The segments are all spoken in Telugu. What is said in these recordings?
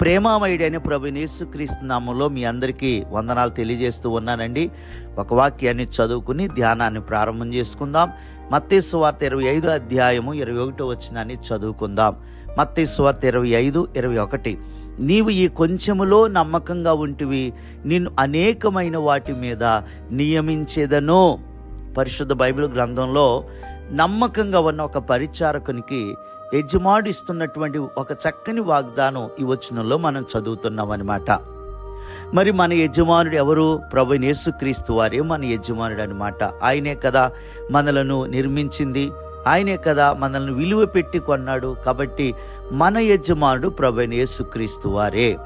ప్రేమామయుడైన ప్రభు యేసుక్రీస్తు నామంలో మీ అందరికీ వందనాలు తెలియజేస్తూ ఉన్నానండి. ఒక వాక్యాన్ని చదువుకుని ధ్యానాన్ని ప్రారంభం చేసుకుందాం. మత్తేసు వార్త ఇరవై ఐదు అధ్యాయము ఇరవై ఒకటో వచ్చినాన్ని చదువుకుందాం. మత్తేసు వార్త ఇరవై ఐదు ఇరవై ఒకటి. నీవు ఈ కొంచెములో నమ్మకంగా ఉంటివి. నిన్ను అనేకమైన వాటి మీద నియమించేదను. పరిశుద్ధ బైబిల్ గ్రంథంలో నమ్మకంగా ఉన్న ఒక పరిచారకునికి యజమాడిస్తున్నటువంటి ఒక చక్కని వాగ్దానం ఈ వచనంలో మనం చదువుతున్నాం అనమాట మరి మన యజమానుడు ఎవరు? ప్రభు యేసుక్రీస్తు వారే మన యజమానుడు అనమాట ఆయనే కదా మనలను నిర్మించింది. ఆయనే కదా మనల్ని విలువ పెట్టి కొన్నాడు. కాబట్టి మన యజమానుడు ప్రభు యేసుక్రీస్తు వారే.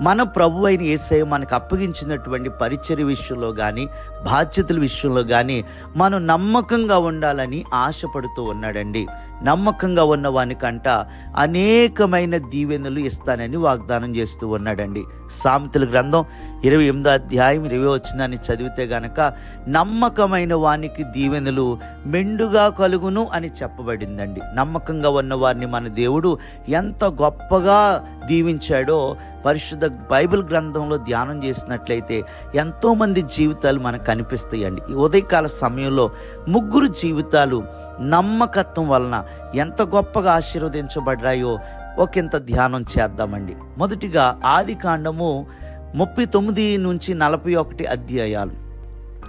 మన ప్రభు అయిన ఏసయ్య మనకు అప్పగించినటువంటి పరిచర్య విషయంలో కానీ బాధ్యతల విషయంలో కానీ మనం నమ్మకంగా ఉండాలని ఆశపడుతూ ఉన్నాడండి. నమ్మకంగా ఉన్నవానికంట అనేకమైన దీవెనలు ఇస్తానని వాగ్దానం చేస్తూ ఉన్నాడండి. సామెతల గ్రంథం ఇరవై ఎనిమిదో అధ్యాయం ఇరవై వచ్చిందని చదివితే గనక నమ్మకమైన వానికి దీవెనలు మెండుగా కలుగును అని చెప్పబడిందండి. నమ్మకంగా ఉన్న వారిని మన దేవుడు ఎంత గొప్పగా దీవించాడో పరిశుద్ధ బైబిల్ గ్రంథంలో ధ్యానం చేసినట్లయితే ఎంతోమంది జీవితాలు మనకు కనిపిస్తాయండి. ఈ ఉదయకాల సమయంలో ముగ్గురు జీవితాలు నమ్మకత్వం వలన ఎంత గొప్పగా ఆశీర్వదించబడ్డాయో ఒకంత ధ్యానం చేద్దామండి. మొదటిగా ఆది కాండము ముప్పై తొమ్మిది నుంచి నలభై ఒకటి అధ్యాయాలు.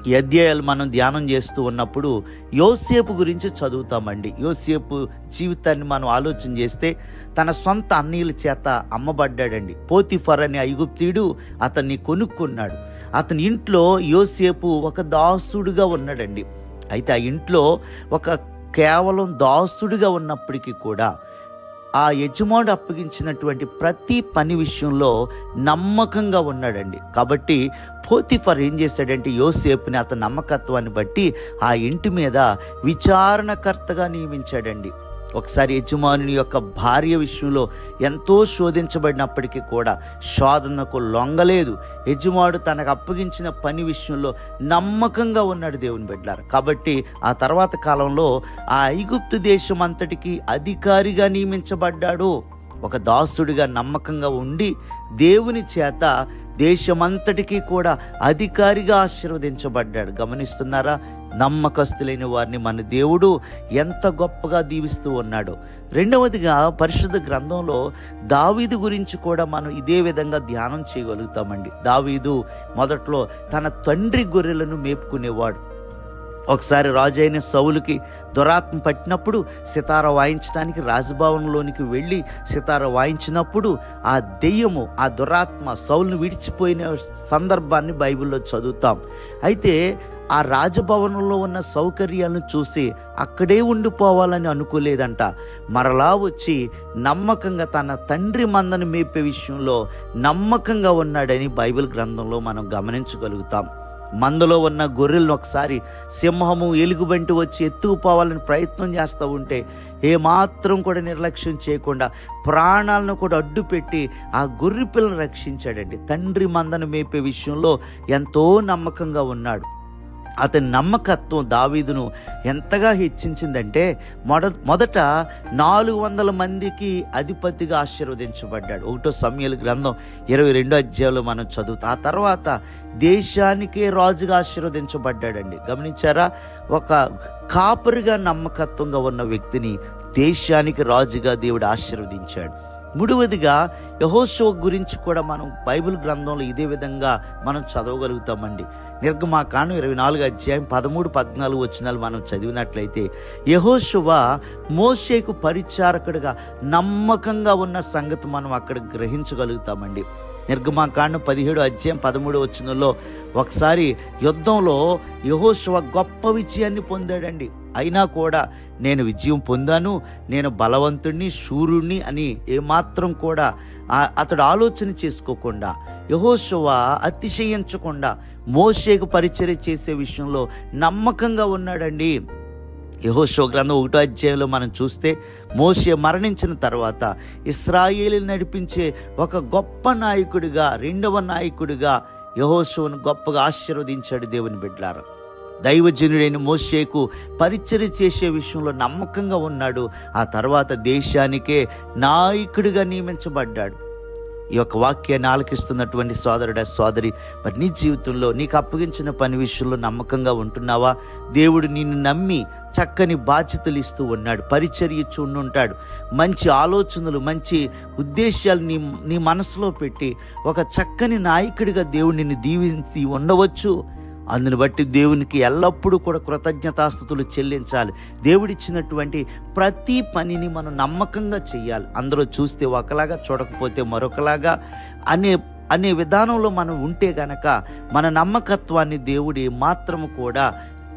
ఈ అధ్యాయాలు మనం ధ్యానం చేస్తూ ఉన్నప్పుడు యోసేపు గురించి చదువుతామండి. యోసేపు జీవితాన్ని మనం ఆలోచన చేస్తే తన సొంత అన్నీల చేత అమ్మబడ్డాడండి. పోతిఫర్ అనే ఐగుప్తీయుడు అతన్ని కొనుక్కున్నాడు. అతని ఇంట్లో యోసేపు ఒక దాసుడుగా ఉన్నాడండి. అయితే ఆ ఇంట్లో ఒక కేవలం దాస్తుడిగా ఉన్నప్పటికీ కూడా ఆ యజమానుడు అప్పగించినటువంటి ప్రతి పని విషయంలో నమ్మకంగా ఉన్నాడండి. కాబట్టి పోతిఫర్ ఏం చేశాడంటే యోసేపుని అతని నమ్మకత్వాన్ని బట్టి ఆ ఇంటి మీద విచారణకర్తగా నియమించాడండి. ఒకసారి యజమానుని యొక్క భార్య విషయంలో ఎంతో శోధించబడినప్పటికీ కూడా శోధనకు లొంగలేదు. యజమానుడు తనకు అప్పగించిన పని విషయంలో నమ్మకంగా ఉన్నాడు దేవుని బిడ్డారు కాబట్టి ఆ తర్వాత కాలంలో ఆ ఐగుప్తు దేశం అంతటికి అధికారిగా నియమించబడ్డాడు. ఒక దాసుడిగా నమ్మకంగా ఉండి దేవుని చేత దేశమంతటికీ కూడా అధికారిగా ఆశీర్వదించబడ్డాడు. గమనిస్తున్నారా? నమ్మకస్తులైన వారిని మన దేవుడు ఎంత గొప్పగా దీవిస్తూ ఉన్నాడు. రెండవదిగా పరిశుద్ధ గ్రంథంలో దావీదు గురించి కూడా మనం ఇదే విధంగా ధ్యానం చేయగలుగుతామండి. దావీదు మొదట్లో తన తండ్రి గొర్రెలను మేపుకునేవాడు. ఒకసారి రాజైన సౌలుకి దురాత్మ పట్టినప్పుడు సితార వాయించడానికి రాజభవనంలోనికి వెళ్ళి సితార వాయించినప్పుడు ఆ దెయ్యము ఆ దురాత్మ సౌలును విడిచిపోయిన సందర్భాన్ని బైబిల్లో చదువుతాం. అయితే ఆ రాజభవనంలో ఉన్న సౌకర్యాలను చూసి అక్కడే ఉండిపోవాలని అనుకోలేదంట. మరలా వచ్చి నమ్మకంగా తన తండ్రి మందని మేపే విషయంలో నమ్మకంగా ఉన్నాడని బైబిల్ గ్రంథంలో మనం గమనించగలుగుతాం. మందలో ఉన్న గొర్రెలను ఒకసారి సింహము ఎలుగుబంటి వచ్చి ఎత్తుకుపోవాలని ప్రయత్నం చేస్తూ ఉంటే ఏమాత్రం కూడా నిర్లక్ష్యం చేయకుండా ప్రాణాలను కూడా అడ్డుపెట్టి ఆ గొర్రె పిల్లను రక్షించాడండి. తండ్రి మందను మేపే విషయంలో ఎంతో నమ్మకంగా ఉన్నాడు. అతని నమ్మకత్వం దావీదును ఎంతగా హెచ్చించిందంటే మొద మొదట నాలుగు వందల మందికి అధిపతిగా ఆశీర్వదించబడ్డాడు. ఒకటో సమయాల గ్రంథం ఇరవై రెండో అధ్యాయంలో మనం చదువుతాం. ఆ తర్వాత దేశానికే రాజుగా ఆశీర్వదించబడ్డాడండి. గమనించారా? ఒక కాపరిగా నమ్మకత్వంగా ఉన్న వ్యక్తిని దేశానికి రాజుగా దేవుడు ఆశీర్వదించాడు. మూడవదిగా యహోషో గురించి కూడా మనం బైబిల్ గ్రంథంలో ఇదే విధంగా మనం చదవగలుగుతామండి. నిర్గమాకాండం ఇరవై నాలుగు అధ్యాయం పదమూడు పద్నాలుగు వచ్చినాలు మనం చదివినట్లయితే యహోశువ మోషేకు పరిచారకుడిగా నమ్మకంగా ఉన్న సంగతి మనం అక్కడ గ్రహించగలుగుతామండి. నిర్గమాకాండం పదిహేడు అధ్యాయం పదమూడు వచ్చినలో ఒకసారి యుద్ధంలో యహోశువ గొప్ప విజయాన్ని పొందాడండి. అయినా కూడా నేను విజయం పొందాను నేను బలవంతుణ్ణి శూరుణ్ణి అని ఏమాత్రం కూడా అతడు ఆలోచన చేసుకోకుండా యహోశవ అతిశయించకుండా మోషేకు పరిచర్య చేసే విషయంలో నమ్మకంగా ఉన్నాడండి. యహోషో గ్రంథం ఒకటో అధ్యాయంలో మనం చూస్తే మోషే మరణించిన తర్వాత ఇస్రాయేలు నడిపించే ఒక గొప్ప నాయకుడిగా రెండవ నాయకుడిగా యహోషోను గొప్పగా ఆశీర్వదించాడు దేవుని బిడ్డారు. దైవజనుడైన మోషేకు పరిచర్య చేసే విషయంలో నమ్మకంగా ఉన్నాడు. ఆ తర్వాత దేశానికే నాయకుడిగా నియమించబడ్డాడు. ఈ యొక్క వాక్యాన్ని ఆలకిస్తున్నటువంటి సోదరుడ సోదరి మరి నీ జీవితంలో నీకు అప్పగించిన పని విషయంలో నమ్మకంగా ఉంటున్నావా? దేవుడు నిన్ను నమ్మి చక్కని బాధ్యతలు ఇస్తూ ఉన్నాడు పరిచర్య ఉంటాడు. మంచి ఆలోచనలు మంచి ఉద్దేశాలు నీ నీ మనసులో పెట్టి ఒక చక్కని నాయకుడిగా దేవుడు నిన్ను దీవించి ఉండవచ్చు. అందుని బట్టి దేవునికి ఎల్లప్పుడూ కూడా కృతజ్ఞతాస్థుతులు చెల్లించాలి. దేవుడిచ్చినటువంటి ప్రతి పనిని మనం నమ్మకంగా చేయాలి అందులో చూస్తే ఒకలాగా చూడకపోతే మరొకలాగా అనే అనే విధానంలో మనం ఉంటే గనక మన నమ్మకత్వాన్ని దేవుడి మాత్రము కూడా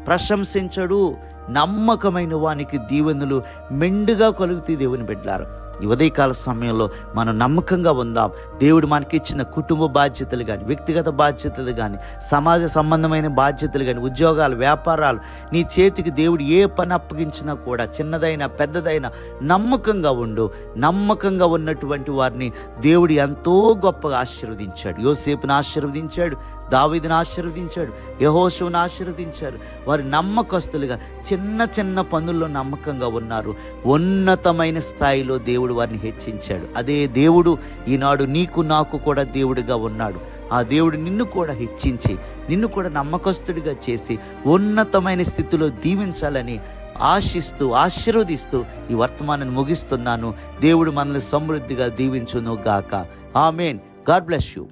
ప్రశంసించడు. నమ్మకమైన వానికి దీవెనలు మెండుగా కలుగుతాయి దేవుని బిడ్డారు ఈ ఉదయకాల సమయంలో మనం నమ్మకంగా ఉందాం. దేవుడు మనకి ఇచ్చిన కుటుంబ బాధ్యతలు కానీ వ్యక్తిగత బాధ్యతలు కానీ సమాజ సంబంధమైన బాధ్యతలు కానీ ఉద్యోగాలు వ్యాపారాలు నీ చేతికి దేవుడు ఏ పని అప్పగించినా కూడా చిన్నదైనా పెద్దదైనా నమ్మకంగా ఉండు. నమ్మకంగా ఉన్నటువంటి వారిని దేవుడు ఎంతో గొప్పగా ఆశీర్వదించాడు. యోసేపుని ఆశీర్వదించాడు. దావీదుని ఆశీర్వదించాడు యహోశువుని ఆశీర్వదించారు. వారు నమ్మకస్తులుగా చిన్న చిన్న పనుల్లో నమ్మకంగా ఉన్నారు. ఉన్నతమైన స్థాయిలో దేవుడు వారిని హెచ్చించాడు. అదే దేవుడు ఈనాడు నీకు నాకు కూడా దేవుడిగా ఉన్నాడు. ఆ దేవుడు నిన్ను కూడా హెచ్చించి నిన్ను కూడా నమ్మకస్తుడిగా చేసి ఉన్నతమైన స్థితిలో దీవించాలని ఆశిస్తూ ఆశీర్వదిస్తూ ఈ వర్తమానాన్ని ముగిస్తున్నాను. దేవుడు మనల్ని సమృద్ధిగా దీవించును గాక ఆమెన్. God bless you.